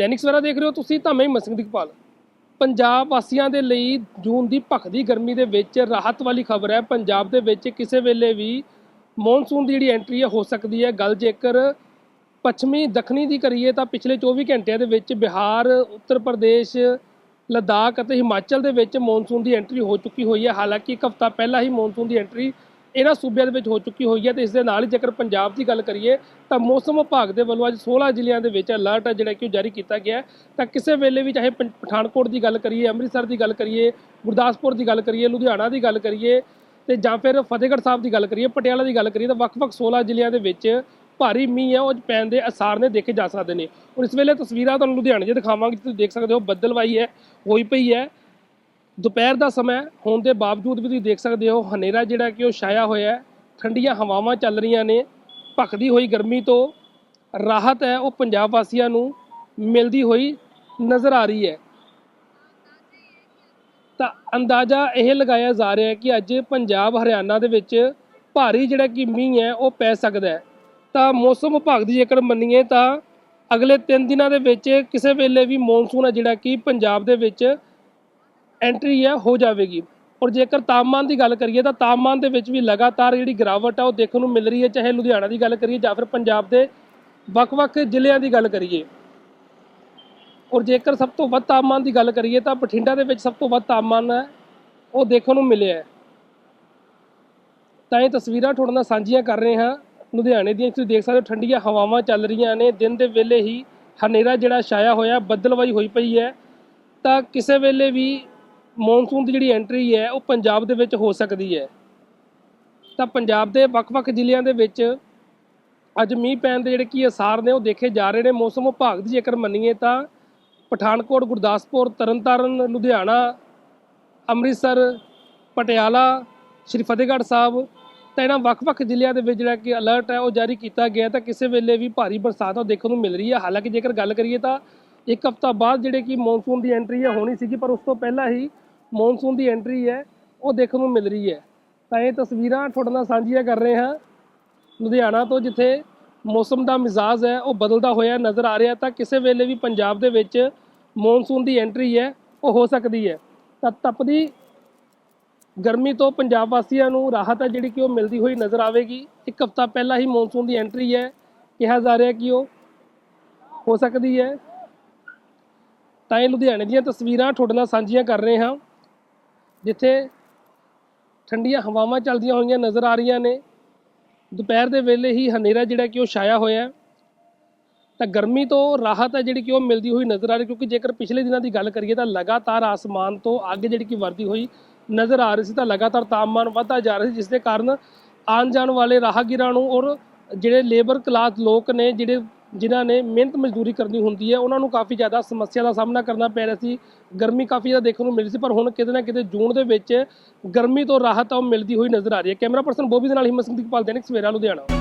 ਦੈਨਿਕ ਸਵੇਰਾ ਦੇਖ ਰਹੇ ਹੋ ਤੁਸੀਂ ਤਾਂ ਮੈਂ ਮਸਿੰਘ ਦੀਪਾਲ ਪੰਜਾਬ ਵਾਸੀਆਂ ਦੇ ਲਈ ਜੂਨ ਦੀ ਭਖਦੀ ਗਰਮੀ ਦੇ ਵਿੱਚ ਰਾਹਤ ਵਾਲੀ ਖਬਰ ਹੈ। ਪੰਜਾਬ ਦੇ ਵਿੱਚ ਕਿਸੇ ਵੇਲੇ ਵੀ ਮੌਨਸੂਨ ਦੀ ਜਿਹੜੀ ਐਂਟਰੀ ਹੈ, ਹੋ ਸਕਦੀ ਹੈ। ਗੱਲ ਜੇਕਰ ਪੱਛਮੀ ਦੱਖਣੀ ਦੀ ਕਰੀਏ ਤਾਂ ਪਿਛਲੇ 24 ਘੰਟਿਆਂ ਦੇ ਵਿੱਚ ਬਿਹਾਰ, ਉੱਤਰ ਪ੍ਰਦੇਸ਼, ਲਦਾਖ ਅਤੇ ਹਿਮਾਚਲ ਦੇ ਵਿੱਚ ਮੌਨਸੂਨ ਦੀ ਐਂਟਰੀ ਹੋ ਚੁੱਕੀ ਹੋਈ ਹੈ। ਹਾਲਾਂਕਿ ਇੱਕ ਹਫ਼ਤਾ ਪਹਿਲਾਂ ਹੀ ਮੌਨਸੂਨ ਦੀ ਐਂਟਰੀ ਇਹਨਾਂ ਸੂਬਿਆਂ ਦੇ ਵਿੱਚ ਹੋ ਚੁੱਕੀ ਹੋਈ ਹੈ ਤੇ ਇਸ ਦੇ ਨਾਲ ਹੀ ਜੇਕਰ ਪੰਜਾਬ ਦੀ ਗੱਲ ਕਰੀਏ ਤਾਂ ਮੌਸਮ ਵਿਭਾਗ ਦੇ ਵੱਲੋਂ ਅੱਜ 16 ਜ਼ਿਲ੍ਹਿਆਂ ਦੇ ਵਿੱਚ ਅਲਰਟ ਜਿਹੜਾ ਕਿ ਉਹ ਜਾਰੀ ਕੀਤਾ ਗਿਆ ਤਾਂ ਕਿਸੇ ਵੇਲੇ ਵੀ ਚਾਹੇ ਪੰ- ਪਠਾਨਕੋਟ ਦੀ ਗੱਲ ਕਰੀਏ, ਅੰਮ੍ਰਿਤਸਰ ਦੀ ਗੱਲ ਕਰੀਏ, ਗੁਰਦਾਸਪੁਰ ਦੀ ਗੱਲ ਕਰੀਏ, ਲੁਧਿਆਣਾ ਦੀ ਗੱਲ ਕਰੀਏ ਤੇ ਜਾਂ ਫਿਰ ਫਤਿਹਗੜ੍ਹ ਸਾਹਿਬ ਦੀ ਗੱਲ ਕਰੀਏ, ਪਟਿਆਲਾ ਦੀ ਗੱਲ ਕਰੀਏ ਤਾਂ ਵੱਖ-ਵੱਖ 16 ਜ਼ਿਲ੍ਹਿਆਂ ਦੇ ਵਿੱਚ ਭਾਰੀ ਮੀਂਹ ਹੈ, ਉਹ ਪੈਣ ਦੇ ਅਸਾਰ ਨੇ ਦੇਖੇ ਜਾ ਸਕਦੇ ਨੇ। ਔਰ ਇਸ ਵੇਲੇ ਤਸਵੀਰਾਂ ਤੁਹਾਨੂੰ ਲੁਧਿਆਣੇ 'ਚ ਦਿਖਾਵਾਂਗੇ ਤੁਸੀਂ ਦੇਖ ਸਕਦੇ ਹੋ ਬੱਦਲਵਾਈ ਹੈ, ਹੋਈ ਪਈ ਹੈ। ਦੁਪਹਿਰ ਦਾ ਸਮਾਂ ਹੋਣ ਦੇ ਬਾਵਜੂਦ ਵੀ ਤੁਸੀਂ ਦੇਖ ਸਕਦੇ ਹੋ, ਹਨੇਰਾ ਜਿਹੜਾ ਕਿ ਉਹ ਛਾਇਆ ਹੋਇਆ ਹੈ। ਠੰਡੀਆਂ ਹਵਾਵਾਂ ਚੱਲ ਰਹੀਆਂ ਨੇ। ਭਖਦੀ ਹੋਈ ਗਰਮੀ ਤੋਂ ਰਾਹਤ ਹੈ। ਉਹ ਪੰਜਾਬ ਵਾਸੀਆਂ ਨੂੰ ਮਿਲਦੀ ਹੋਈ ਨਜ਼ਰ ਆ ਰਹੀ ਹੈ। ਤਾਂ ਅੰਦਾਜ਼ਾ ਇਹ ਲਗਾਇਆ ਜਾ ਰਿਹਾ ਹੈ ਕਿ ਅੱਜ ਪੰਜਾਬ, ਹਰਿਆਣਾ ਦੇ ਵਿੱਚ ਭਾਰੀ ਜਿਹੜਾ ਕਿ ਮੀਂਹ ਹੈ, ਉਹ ਪੈ ਸਕਦਾ ਹੈ। ਤਾਂ ਮੌਸਮ ਵਿਭਾਗ ਦੀ ਜੇਕਰ ਮੰਨੀਏ ਤਾਂ ਅਗਲੇ 3 ਦਿਨਾਂ ਦੇ ਵਿੱਚ ਕਿਸੇ ਵੇਲੇ ਵੀ ਮੌਨਸੂਨ ਹੈ ਜਿਹੜਾ ਕਿ ਪੰਜਾਬ ਦੇ ਵਿੱਚ ਐਂਟਰੀ ਹੈ, ਹੋ ਜਾਵੇਗੀ। ਔਰ ਜੇਕਰ ਤਾਪਮਾਨ ਦੀ ਗੱਲ ਕਰੀਏ ਤਾਂ ਤਾਪਮਾਨ ਦੇ ਵਿੱਚ ਵੀ ਲਗਾਤਾਰ ਜਿਹੜੀ ਗਿਰਾਵਟ ਆ, ਉਹ ਦੇਖਣ ਨੂੰ ਮਿਲ ਰਹੀ ਹੈ, ਚਾਹੇ ਲੁਧਿਆਣਾ ਦੀ ਗੱਲ ਕਰੀਏ ਜਾਂ ਫਿਰ ਪੰਜਾਬ ਦੇ ਵੱਖ-ਵੱਖ ਜ਼ਿਲ੍ਹਿਆਂ ਦੀ ਗੱਲ ਕਰੀਏ। ਔਰ ਜੇਕਰ ਸਭ ਤੋਂ ਵੱਧ ਤਾਪਮਾਨ ਦੀ ਗੱਲ ਕਰੀਏ ਤਾਂ ਬਠਿੰਡਾ ਦੇ ਵਿੱਚ ਸਭ ਤੋਂ ਵੱਧ ਤਾਪਮਾਨ ਹੈ, ਉਹ ਦੇਖਣ ਨੂੰ ਮਿਲਿਆ ਹੈ। ਤਾਂ ਇਹ ਤਸਵੀਰਾਂ ਤੁਹਾਡੇ ਨਾਲ ਸਾਂਝੀਆਂ ਕਰ ਰਹੇ ਹਾਂ। ਲੁਧਿਆਣੇ ਦੀਆਂ, ਤੁਸੀਂ ਦੇਖ ਸਕਦੇ ਹੋ, ਠੰਡੀਆਂ ਹਵਾਵਾਂ ਚੱਲ ਰਹੀਆਂ ਨੇ। ਦਿਨ ਦੇ ਵੇਲੇ ਹੀ ਹਨੇਰਾ ਜਿਹੜਾ ਛਾਇਆ ਹੋਇਆ, ਬੱਦਲਵਾਈ ਹੋਈ ਪਈ ਹੈ। ਤਾਂ ਕਿਸੇ ਵੇਲੇ ਵੀ ਮੌਨਸੂਨ ਦੀ ਜਿਹੜੀ ਐਂਟਰੀ ਹੈ, ਉਹ ਪੰਜਾਬ ਦੇ ਵਿੱਚ ਹੋ ਸਕਦੀ ਹੈ। ਤਾਂ ਪੰਜਾਬ ਦੇ ਵੱਖ-ਵੱਖ ਜ਼ਿਲ੍ਹਿਆਂ ਦੇ ਵਿੱਚ ਅੱਜ ਮੀਂਹ ਪੈਣ ਦੇ ਜਿਹੜੇ ਕੀ ਅਸਾਰ ਨੇ, ਉਹ ਦੇਖੇ ਜਾ ਰਹੇ ਨੇ। ਮੌਸਮ ਵਿਭਾਗ ਦੀ ਜੇਕਰ ਮੰਨੀਏ ਤਾਂ ਪਠਾਨਕੋਟ, ਗੁਰਦਾਸਪੁਰ, ਤਰਨਤਾਰਨ, ਲੁਧਿਆਣਾ, ਅੰਮ੍ਰਿਤਸਰ, ਪਟਿਆਲਾ, ਸ਼੍ਰੀ ਫਤਿਹਗੜ੍ਹ ਸਾਹਿਬ, ਤਾਂ ਇਹਨਾਂ ਵੱਖ-ਵੱਖ ਜ਼ਿਲ੍ਹਿਆਂ ਦੇ ਵਿੱਚ ਜਿਹੜਾ ਕਿ ਅਲਰਟ ਹੈ, ਉਹ ਜਾਰੀ ਕੀਤਾ ਗਿਆ ਤਾਂ ਕਿਸੇ ਵੇਲੇ ਵੀ ਭਾਰੀ ਬਰਸਾਤ ਉਹ ਦੇਖਣ ਨੂੰ ਮਿਲ ਰਹੀ ਹੈ। ਹਾਲਾਂਕਿ ਜੇਕਰ ਗੱਲ ਕਰੀਏ ਤਾਂ ਇੱਕ ਹਫ਼ਤਾ ਬਾਅਦ ਜਿਹੜੇ ਕਿ ਮੌਨਸੂਨ ਦੀ ਐਂਟਰੀ ਹੈ, ਹੋਣੀ ਸੀਗੀ, ਪਰ ਉਸ ਤੋਂ ਪਹਿਲਾਂ ਹੀ ਮੌਨਸੂਨ ਦੀ ਐਂਟਰੀ ਹੈ, ਉਹ ਦੇਖਣ ਨੂੰ ਮਿਲ ਰਹੀ ਹੈ। ਤਾਂ ਇਹ ਤਸਵੀਰਾਂ ਤੁਹਾਡੇ ਨਾਲ ਸਾਂਝੀਆਂ ਕਰ ਰਹੇ ਹਾਂ। ਲੁਧਿਆਣਾ ਤੋਂ ਜਿੱਥੇ ਮੌਸਮ ਦਾ ਮਿਜ਼ਾਜ ਹੈ, ਉਹ ਬਦਲਦਾ ਹੋਇਆ ਨਜ਼ਰ ਆ ਰਿਹਾ ਤਾਂ ਕਿਸੇ ਵੇਲੇ ਵੀ ਪੰਜਾਬ ਦੇ ਵਿੱਚ ਮੌਨਸੂਨ ਦੀ ਐਂਟਰੀ ਹੈ, ਉਹ ਹੋ ਸਕਦੀ ਹੈ। ਤਾਂ ਤਪਦੀ ਗਰਮੀ ਤੋਂ ਪੰਜਾਬ ਵਾਸੀਆਂ ਨੂੰ ਰਾਹਤ ਹੈ, ਜਿਹੜੀ ਕਿ ਉਹ ਮਿਲਦੀ ਹੋਈ ਨਜ਼ਰ ਆਵੇਗੀ। ਇੱਕ ਹਫ਼ਤਾ ਪਹਿਲਾਂ ਹੀ ਮੌਨਸੂਨ ਦੀ ਐਂਟਰੀ ਹੈ, ਕਿਹਾ ਜਾ ਰਿਹਾ ਕਿ ਉਹ ਹੋ ਸਕਦੀ ਹੈ। ਤਾਂ ਇਹ ਲੁਧਿਆਣੇ ਦੀਆਂ ਤਸਵੀਰਾਂ ਤੁਹਾਡੇ ਨਾਲ ਸਾਂਝੀਆਂ ਕਰ ਰਹੇ ਹਾਂ। ਜਿੱਥੇ ਠੰਡੀਆਂ ਹਵਾਵਾਂ ਚੱਲਦੀਆਂ ਹੋਈਆਂ ਨਜ਼ਰ ਆ ਰਹੀਆਂ ਨੇ। ਦੁਪਹਿਰ ਦੇ ਵੇਲੇ ਹੀ ਹਨੇਰਾ ਜਿਹੜਾ ਕਿ ਉਹ ਛਾਇਆ ਹੋਇਆ ਤਾਂ ਗਰਮੀ ਤੋਂ ਰਾਹਤ ਹੈ ਜਿਹੜੀ ਕਿ ਉਹ ਮਿਲਦੀ ਹੋਈ ਨਜ਼ਰ ਆ ਰਹੀ, ਕਿਉਂਕਿ ਜੇਕਰ ਪਿਛਲੇ ਦਿਨਾਂ ਦੀ ਗੱਲ ਕਰੀਏ ਤਾਂ ਲਗਾਤਾਰ ਆਸਮਾਨ ਤੋਂ ਅੱਗ ਜਿਹੜੀ ਕਿ ਵਰਦੀ ਹੋਈ ਨਜ਼ਰ ਆ ਰਹੀ ਸੀ, ਤਾਂ ਲਗਾਤਾਰ ਤਾਪਮਾਨ ਵਧਦਾ ਜਾ ਰਿਹਾ ਸੀ, ਜਿਸ ਦੇ ਕਾਰਨ ਆਉਣ ਜਾਣ ਵਾਲੇ ਰਾਹਗੀਰਾਂ ਨੂੰ ਔਰ ਜਿਹੜੇ ਲੇਬਰ ਕਲਾਸ ਲੋਕ ਨੇ, ਜਿਹੜੇ ਜਿਨ੍ਹਾਂ ਨੇ ਮਿਹਨਤ ਮਜ਼ਦੂਰੀ ਕਰਨੀ ਹੁੰਦੀ ਹੈ, ਉਹਨਾਂ ਨੂੰ ਕਾਫੀ ਜ਼ਿਆਦਾ ਸਮੱਸਿਆ ਦਾ ਸਾਹਮਣਾ ਕਰਨਾ ਪੈ ਰਿਹਾ ਸੀ। ਗਰਮੀ ਕਾਫੀ ਜ਼ਿਆਦਾ ਦੇਖਣ ਨੂੰ ਮਿਲ ਰਹੀ ਸੀ, ਪਰ ਹੁਣ ਕਿਤੇ ਨਾ ਕਿਤੇ ਜੂਨ ਦੇ ਵਿੱਚ ਗਰਮੀ ਤੋਂ ਰਾਹਤ ਆ ਉਹ ਮਿਲਦੀ ਹੋਈ ਨਜ਼ਰ ਆ ਰਹੀ ਹੈ। ਕੈਮਰਾ ਪਰਸਨ ਬੋਬੀ ਦੇ ਨਾਲ ਹਿੰਮਤ ਸਿੰਘ ਦੀਪਾਲ, ਦੈਨਿਕ ਸਵੇਰਾ, ਲੁਧਿਆਣਾ।